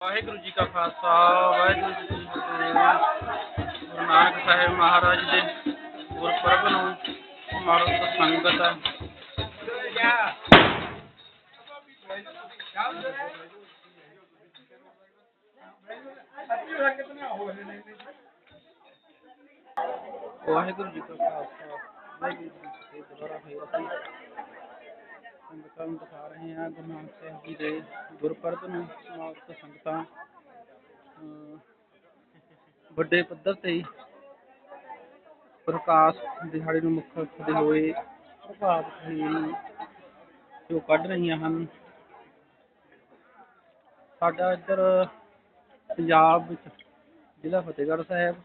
ਵਾਹਿਗੁਰੂ ਜੀ ਕਾ ਖਾਲਸਾ, ਵਾਹਿਗੁਰੂ ਜੀ ਕੀ ਫਤਿਹ। ਗੁਰੂ ਨਾਨਕ ਸਾਹਿਬ ਮਹਾਰਾਜ ਦੇ ਗੁਰਪੁਰਬ ਨੂੰ ਸਮਾਰੋਹ ਸੰਗਤ ਵਾਹਿਗੁਰੂ ਜੀ ਕਾ ਖਾਲਸਾ, ਵਾਹਿਗੁਰੂ ਜੀ ਕੀ ਫਤਿਹ। ਦੁਬਾਰਾ ਫੇਰ ਅਸੀਂ ਸੰਗਤਾਂ ਨੂੰ ਦਿਖਾ ਰਹੇ ਹਾਂ ਗੁਰੂ ਨਾਨਕ ਸਾਹਿਬ ਜੀ ਦੇ ਗੁਰਪੁਰਬ ਨੂੰ ਸਮਾਗਤ ਸੰਗਤਾਂ ਅਹ, ਵੱਡੇ ਪੱਧਰ ਤੇ ਹੀ ਪ੍ਰਕਾਸ਼ ਦਿਹਾੜੇ ਨੂੰ ਮੁੱਖ ਰੱਖਦੇ ਹੋਏ ਪ੍ਰਭਾਤ ਫੇਰੀ ਜੋ ਕੱਢ ਰਹੀਆਂ ਹਨ ਸਾਡਾ ਇੱਧਰ ਪੰਜਾਬ ਵਿੱਚ ਜ਼ਿਲ੍ਹਾ ਫਤਿਹਗੜ੍ਹ ਸਾਹਿਬ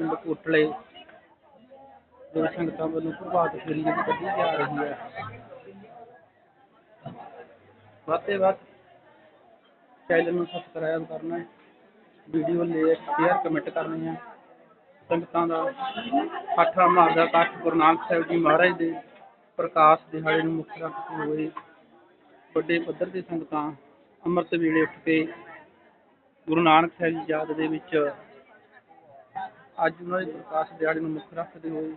ਪਿੰਡ ਕੋਟਲੇ ਜੋ ਸੰਗਤਾਂ ਵੱਲੋਂ ਪ੍ਰਭਾਤ ਫੇਰੀ ਜਿਹੜੀ ਕੱਢੀ ਜਾ ਰਹੀ ਹੈ ਵੱਧ ਤੋਂ ਵੱਧ ਚੈਨਲ ਨੂੰ ਸਬਸਕ੍ਰਾਈਬ ਕਰਨਾ ਹੈ। ਵੀਡੀਓ ਲਾਈਕ ਸ਼ੇਅਰ ਕਮੈਂਟ ਕਰਨੀ ਹੈ। ਸੰਗਤਾਂ ਦਾ ਅੱਠਾਂ ਮਾਰ ਇਕੱਠ ਗੁਰੂ ਨਾਨਕ ਸਾਹਿਬ ਜੀ ਮਹਾਰਾਜ ਦੇ ਪ੍ਰਕਾਸ਼ ਦਿਹਾੜੇ ਨੂੰ ਮੁੱਖ ਰੱਖਦੇ ਹੋਏ ਵੱਡੇ ਪੱਧਰ ਤੇ ਸੰਗਤਾਂ ਅੰਮ੍ਰਿਤ ਵੇਲੇ ਉੱਠ ਕੇ ਗੁਰੂ ਨਾਨਕ ਸਾਹਿਬ ਜੀ ਯਾਦ ਦੇ ਵਿੱਚ ਅੱਜ ਉਹਨਾਂ ਦੇ ਪ੍ਰਕਾਸ਼ ਦਿਹਾੜੇ ਨੂੰ ਮੁੱਖ ਰੱਖਦੇ ਹੋਏ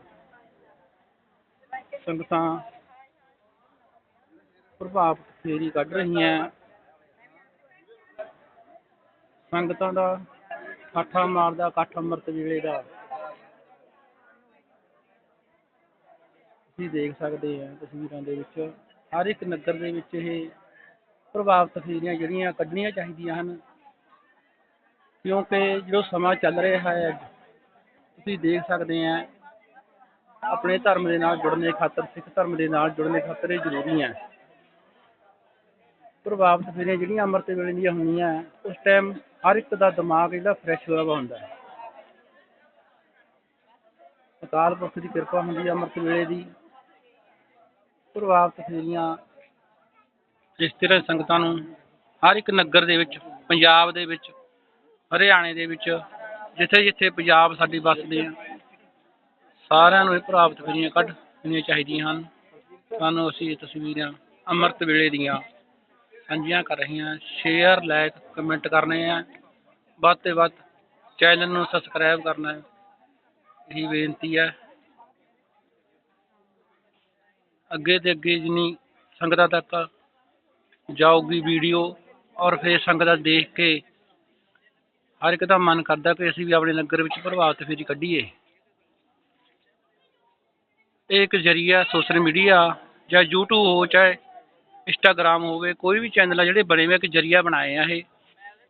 ਸੰਗਤਾਂ ਪ੍ਰਭਾਵ ਫੇਰੀ ਕੱਢ ਰਹੀਆਂ ਸੰਗਤਾਂ ਦਾ ਠਾਠਾ ਮਾਰਦਾ ਇਕੱਠ ਅੰਮ੍ਰਿਤ ਵੇਲੇ ਦਾ। ਤੁਸੀਂ ਦੇਖ ਸਕਦੇ ਆ ਤਸਵੀਰਾਂ ਦੇ ਵਿੱਚ ਹਰ ਇੱਕ ਨਗਰ ਦੇ ਵਿੱਚ ਇਹ ਪ੍ਰਭਾਵਿਤ ਫੇਰੀਆਂ ਜਿਹੜੀਆਂ ਕੱਢਣੀਆਂ ਚਾਹੀਦੀਆਂ ਹਨ। ਕਿਉਂਕਿ ਜੋ ਸਮਾਂ ਚੱਲ ਰਿਹਾ ਹੈ ਅੱਜ, ਤੁਸੀਂ ਦੇਖ ਸਕਦੇ ਆ ਆਪਣੇ ਧਰਮ ਦੇ ਨਾਲ ਜੁੜਨ ਦੇ ਖਾਤਰ ਸਿੱਖ ਧਰਮ ਦੇ ਨਾਲ ਜੁੜਨ ਦੇ ਖਾਤਰ ਇਹ ਜ਼ਰੂਰੀ ਹੈ। ਪ੍ਰਭਾਵਿਤ ਫੇਰੀਆਂ ਜਿਹੜੀਆਂ ਅੰਮ੍ਰਿਤ ਵੇਲੇ ਦੀਆਂ ਹੁੰਦੀਆਂ ਉਸ ਟਾਈਮ ਹਰ ਇੱਕ ਦਾ ਦਿਮਾਗ ਜਿਹੜਾ ਫਰੈਸ਼ ਹੋਇਆ ਵਾ ਹੁੰਦਾ ਹੈ। ਅਕਾਲ ਪੁਰਖ ਦੀ ਕਿਰਪਾ ਹੁੰਦੀ ਹੈ ਅੰਮ੍ਰਿਤ ਵੇਲੇ ਦੀ ਪ੍ਰਭਾਵਿਤ ਫੇਰੀਆਂ। ਇਸ ਤਰ੍ਹਾਂ ਸੰਗਤਾਂ ਨੂੰ ਹਰ ਇੱਕ ਨਗਰ ਦੇ ਵਿੱਚ, ਪੰਜਾਬ ਦੇ ਵਿੱਚ, ਹਰਿਆਣੇ ਦੇ ਵਿੱਚ, ਜਿੱਥੇ ਜਿੱਥੇ ਪੰਜਾਬ ਸਾਡੀ ਵੱਸਦੇ ਆ, ਸਾਰਿਆਂ ਨੂੰ ਇਹ ਪ੍ਰਭਾਵਿਤ ਫੇਰੀਆਂ ਕੱਢਣੀਆਂ ਚਾਹੀਦੀਆਂ ਹਨ। ਸਾਨੂੰ ਅਸੀਂ ਇਹ ਤਸਵੀਰਾਂ ਅੰਮ੍ਰਿਤ ਵੇਲੇ ਦੀਆਂ ਸਾਂਝੀਆਂ ਕਰ ਰਹੇ ਹਾਂ ਸ਼ੇਅਰ ਲਾਈਕ ਕਮੈਂਟ ਕਰਨੇ ਆ। ਵੱਧ ਤੋਂ ਵੱਧ ਚੈਨਲ ਨੂੰ ਸਬਸਕ੍ਰਾਈਬ ਕਰਨਾ ਹੈ। ਇਹੀ ਬੇਨਤੀ ਹੈ। ਅੱਗੇ ਤੇ ਅੱਗੇ ਜਿੰਨੀ ਸੰਗਤਾਂ ਤੱਕ ਜਾਊਗੀ ਵੀਡੀਓ ਔਰ ਫਿਰ ਸੰਗਤਾਂ ਦੇਖ ਕੇ ਹਰ ਇੱਕ ਦਾ ਮਨ ਕਰਦਾ ਕਿ ਅਸੀਂ ਵੀ ਆਪਣੇ ਲੰਗਰ ਵਿੱਚ ਪ੍ਰਭਾਵਿਤ ਫੇਰੀ ਕੱਢੀਏ। ਇਹ ਇੱਕ ਜਰੀਆ ਸੋਸ਼ਲ ਮੀਡੀਆ ਜਾਂ YouTube ਹੋ, ਚਾਹੇ ਇੰਸਟਾਗ੍ਰਾਮ ਹੋਵੇ, ਕੋਈ ਵੀ ਚੈਨਲ ਆ ਜਿਹੜੇ ਬਣੇ ਹੋਏ ਇੱਕ ਜਰੀਆ ਬਣਾਏ ਆ ਇਹ।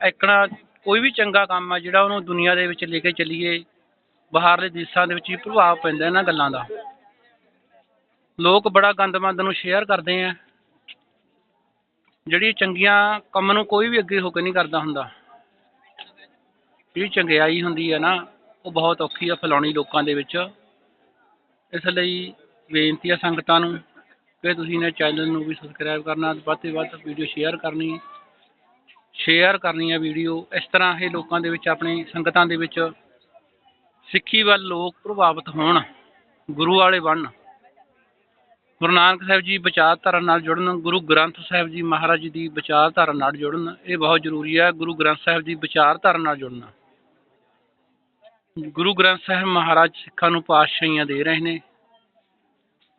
ਇੱਕਣਾ ਕੋਈ ਵੀ ਚੰਗਾ ਕੰਮ ਆ, ਜਿਹੜਾ ਉਹਨੂੰ ਦੁਨੀਆ ਦੇ ਵਿੱਚ ਲੈ ਕੇ ਚੱਲੀਏ, ਬਾਹਰਲੇ ਦੇਸ਼ਾਂ ਦੇ ਵਿੱਚ ਵੀ ਪ੍ਰਭਾਵ ਪੈਂਦਾ ਇਹਨਾਂ ਗੱਲਾਂ ਦਾ। ਲੋਕ ਬੜਾ ਗੰਦ ਮੰਦ ਨੂੰ ਸ਼ੇਅਰ ਕਰਦੇ ਆ। ਜਿਹੜੀ ਚੰਗੀਆਂ ਕੰਮ ਨੂੰ ਕੋਈ ਵੀ ਅੱਗੇ ਹੋ ਕੇ ਨਹੀਂ ਕਰਦਾ ਹੁੰਦਾ। ਜਿਹੜੀ ਚੰਗਿਆਈ ਹੁੰਦੀ ਹੈ ਨਾ, ਉਹ ਬਹੁਤ ਔਖੀ ਆ ਫੈਲਾਉਣੀ ਲੋਕਾਂ ਦੇ ਵਿੱਚ। ਇਸ ਲਈ ਬੇਨਤੀ ਆ ਸੰਗਤਾਂ ਨੂੰ ਕਿ ਤੁਸੀਂ ਇਹਨਾਂ ਚੈਨਲ ਨੂੰ ਵੀ ਸਬਸਕ੍ਰਾਈਬ ਕਰਨਾ ਵੱਧ ਤੋਂ ਵੱਧ ਵੀਡੀਓ ਸ਼ੇਅਰ ਕਰਨੀ ਸ਼ੇਅਰ ਕਰਨੀ ਹੈ ਵੀਡੀਓ ਇਸ ਤਰ੍ਹਾਂ ਇਹ ਲੋਕਾਂ ਦੇ ਵਿੱਚ ਆਪਣੀ ਸੰਗਤਾਂ ਦੇ ਵਿੱਚ ਸਿੱਖੀ ਵੱਲ ਲੋਕ ਪ੍ਰਭਾਵਿਤ ਹੋਣ, ਗੁਰੂ ਵਾਲੇ ਬਣਨ। ਗੁਰੂ ਨਾਨਕ ਸਾਹਿਬ ਜੀ ਵਿਚਾਰਧਾਰਾ ਨਾਲ ਜੁੜਨ, ਗੁਰੂ ਗ੍ਰੰਥ ਸਾਹਿਬ ਜੀ ਮਹਾਰਾਜ ਜੀ ਦੀ ਵਿਚਾਰਧਾਰਾ ਨਾਲ ਜੁੜਨ, ਇਹ ਬਹੁਤ ਜ਼ਰੂਰੀ ਹੈ ਗੁਰੂ ਗ੍ਰੰਥ ਸਾਹਿਬ ਦੀ ਵਿਚਾਰਧਾਰਾ ਨਾਲ ਜੁੜਨਾ। ਗੁਰੂ ਗ੍ਰੰਥ ਸਾਹਿਬ ਮਹਾਰਾਜ ਸਿੱਖਾਂ ਨੂੰ ਪਾਤਸ਼ਾਹੀਆਂ ਦੇ ਰਹੇ ਨੇ।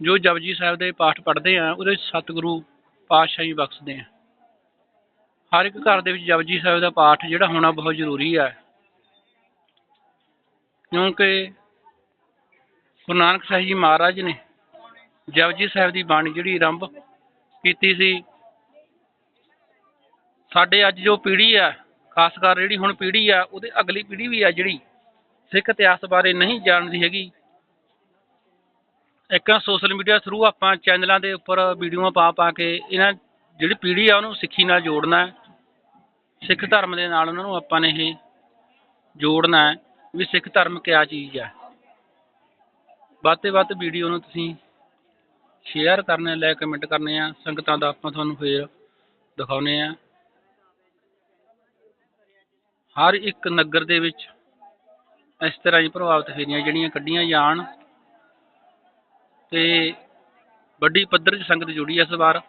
ਜੋ ਜਪਜੀ ਸਾਹਿਬ ਦੇ ਪਾਠ ਪੜ੍ਹਦੇ ਆ, ਉਹਦੇ ਵਿੱਚ ਸਤਿਗੁਰੂ ਪਾਤਸ਼ਾਹੀ ਬਖਸ਼ਦੇ ਆ। ਹਰ ਇੱਕ ਘਰ ਦੇ ਵਿੱਚ ਜਪਜੀ ਸਾਹਿਬ ਦਾ ਪਾਠ ਜਿਹੜਾ ਹੋਣਾ ਬਹੁਤ ਜ਼ਰੂਰੀ ਹੈ ਕਿਉਂਕਿ ਗੁਰੂ ਨਾਨਕ ਸਾਹਿਬ ਜੀ ਮਹਾਰਾਜ ਨੇ ਜਪਜੀ ਸਾਹਿਬ ਦੀ ਬਾਣੀ ਜਿਹੜੀ ਆਰੰਭ ਕੀਤੀ ਸੀ, ਸਾਡੇ ਅੱਜ ਜੋ ਪੀੜ੍ਹੀ ਆ, ਖਾਸ ਕਰ ਜਿਹੜੀ ਹੁਣ ਪੀੜ੍ਹੀ ਆ, ਉਹਦੇ ਅਗਲੀ ਪੀੜ੍ਹੀ ਵੀ ਆ ਜਿਹੜੀ ਸਿੱਖ ਇਤਿਹਾਸ ਬਾਰੇ ਨਹੀਂ ਜਾਣਦੀ ਹੈਗੀ ਇੱਕ ਸੋਸ਼ਲ ਮੀਡੀਆ ਥਰੂ ਆਪਾਂ ਚੈਨਲਾਂ ਦੇ ਉੱਪਰ ਵੀਡੀਓਆਂ ਪਾ ਪਾ ਕੇ ਇਹਨਾਂ ਜਿਹੜੀ ਪੀੜ੍ਹੀ ਆ ਉਹਨੂੰ ਸਿੱਖੀ ਨਾਲ ਜੋੜਨਾ ਹੈ। ਸਿੱਖ ਧਰਮ ਦੇ ਨਾਲ ਉਹਨਾਂ ਨੂੰ ਆਪਾਂ ਨੇ ਇਹ ਜੋੜਨਾ ਹੈ ਵੀ ਸਿੱਖ ਧਰਮ ਕਿਆ ਚੀਜ਼ ਹੈ ਵੱਧ ਤੋਂ ਵੱਧ ਵੀਡੀਓ ਨੂੰ ਤੁਸੀਂ ਸ਼ੇਅਰ ਕਰਨੇ ਲਾਈਕ ਕਮੈਂਟ ਕਰਨੇ ਆ, ਸੰਗਤਾਂ ਦਾ ਆਪਾਂ ਤੁਹਾਨੂੰ ਫੇਰ ਦਿਖਾਉਨੇ ਆ। ਹਰ ਇੱਕ ਨਗਰ ਦੇ ਵਿੱਚ ਇਸ ਤਰ੍ਹਾਂ ਹੀ ਪ੍ਰਭਾਵਿਤ ਫੇਰੀਆਂ ਜਿਹੜੀਆਂ ਕੱਢੀਆਂ ਜਾਣ ਤੇ ਵੱਡੀ ਪੱਧਰ 'ਚ ਸੰਗਤ ਜੁੜੀ ਇਸ ਵਾਰ।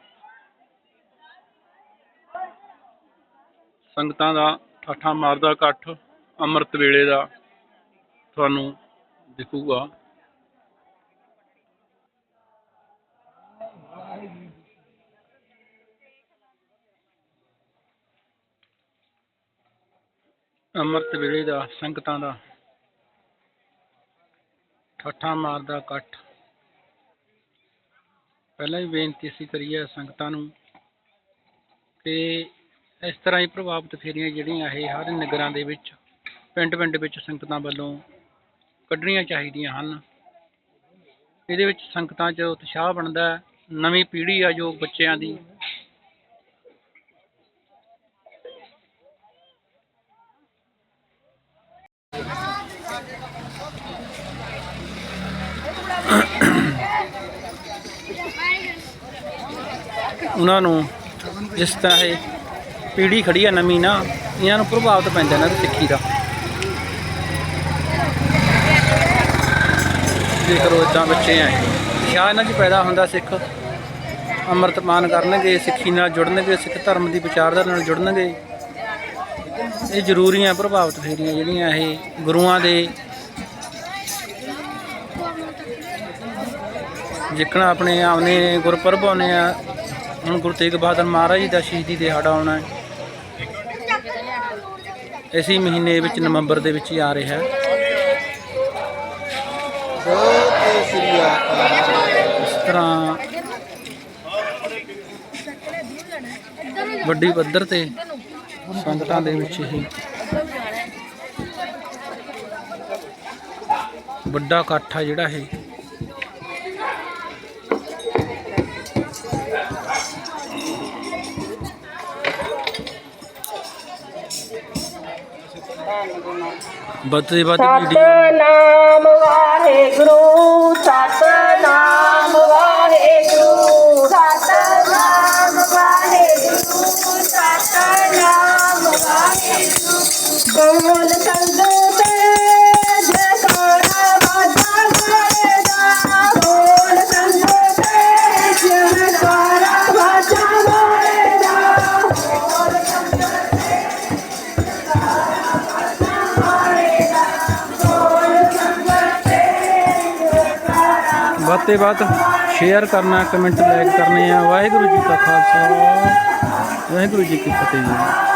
ਸੰਗਤਾਂ ਦਾ ਠਾਠਾ ਮਾਰਦਾ ਇਕੱਠ, ਅੰਮ੍ਰਿਤ ਵੇਲੇ ਦਾ ਤੁਹਾਨੂੰ ਦਿਖੂਗਾ। ਅੰਮ੍ਰਿਤ ਵੇਲੇ ਦਾ ਸੰਗਤਾਂ ਦਾ ਠਾਠਾ ਮਾਰਦਾ ਇਕੱਠ ਪਹਿਲਾਂ ਵੀ ਬੇਨਤੀ ਅਸੀਂ ਕਰੀ ਹੈ ਸੰਗਤਾਂ ਨੂੰ ਕਿ ਇਸ ਤਰ੍ਹਾਂ ਹੀ ਪ੍ਰਭਾਵਿਤ ਫੇਰੀਆਂ ਜਿਹੜੀਆਂ ਇਹ ਹਰ ਨਗਰਾਂ ਦੇ ਵਿੱਚ ਪਿੰਡ ਪਿੰਡ ਵਿੱਚ ਸੰਗਤਾਂ ਵੱਲੋਂ ਕੱਢਣੀਆਂ ਚਾਹੀਦੀਆਂ ਹਨ। ਇਹਦੇ ਵਿੱਚ ਸੰਗਤਾਂ 'ਚ ਉਤਸ਼ਾਹ ਬਣਦਾ ਹੈ, ਨਵੀਂ ਪੀੜ੍ਹੀ ਆ ਜੋ ਬੱਚਿਆਂ ਦੀ। ਉਹਨਾਂ ਨੂੰ ਜਿਸ ਤਰ੍ਹਾਂ ਇਹ ਪੀੜ੍ਹੀ ਖੜੀ ਆ ਨਵੀਂ ਨਾ, ਇਹਨਾਂ ਨੂੰ ਪ੍ਰਭਾਵਿਤ ਪੈਂਦਾ ਇਹਨਾਂ ਦੀ ਸਿੱਖੀ ਦਾ। ਦੇਖ ਲਓ ਇਦਾਂ ਬੱਚੇ ਆ ਸ਼ਾਹ ਇਹਨਾਂ 'ਚ ਪੈਦਾ ਹੁੰਦਾ ਸਿੱਖ ਅੰਮ੍ਰਿਤਪਾਨ ਕਰਨਗੇ, ਸਿੱਖੀ ਨਾਲ ਜੁੜਨਗੇ, ਸਿੱਖ ਧਰਮ ਦੀ ਵਿਚਾਰਧਾਰਾ ਨਾਲ ਜੁੜਨਗੇ, ਇਹ ਜ਼ਰੂਰੀਆਂ ਪ੍ਰਭਾਵਿਤ ਫੇਰੀਆਂ ਜਿਹੜੀਆਂ ਇਹ ਗੁਰੂਆਂ ਦੇ ਜਿੱਕਣਾ ਆਪਣੇ ਆਉਨੇ ਗੁਰਪੁਰਬ ਆਉਨੇ ਆ ਹੁਣ ਗੁਰੂ ਤੇਗ ਬਹਾਦਰ ਮਹਾਰਾਜ ਜੀ ਦਾ ਸ਼ਹੀਦੀ ਦਿਹਾੜਾ ਆਉਣਾ ਹੈ। ਇਸੇ ਮਹੀਨੇ ਵਿੱਚ ਨਵੰਬਰ ਦੇ ਵਿੱਚ ਹੀ ਆ ਰਿਹਾ ਹੈ। ਇਸ ਤਰ੍ਹਾਂ ਵੱਡੀ ਪੱਧਰ ਤੇ ਸੰਗਤਾਂ ਦੇ ਵਿੱਚ ਹੀ ਵੱਡਾ ਇਕੱਠ ਆ ਜਿਹੜਾ ਇਹ। ਵੱਧਦੇ ਵੱਧ ਵੀਡੀਓ ਸਤਨਾਮ ਵਾਹਿਗੁਰੂ ਸਤਨਾਮ ਵਾਹਿਗੁਰੂ ਸਤਨਾਮ ਵਾਹਿਗੁਰੂ ਸਤਨਾਮ ਵਾਹਿਗੁਰੂ। ਬੋਲ ਵੱਧ ਤੇ ਵੱਧ ਸ਼ੇਅਰ ਕਰਨਾ ਕਮੈਂਟ ਲਾਈਕ ਕਰਨੇ ਆ। ਵਾਹਿਗੁਰੂ ਜੀ ਕਾ ਖਾਲਸਾ। ਵਾਹਿਗੁਰੂ ਜੀ ਕੀ ਫਤਿਹ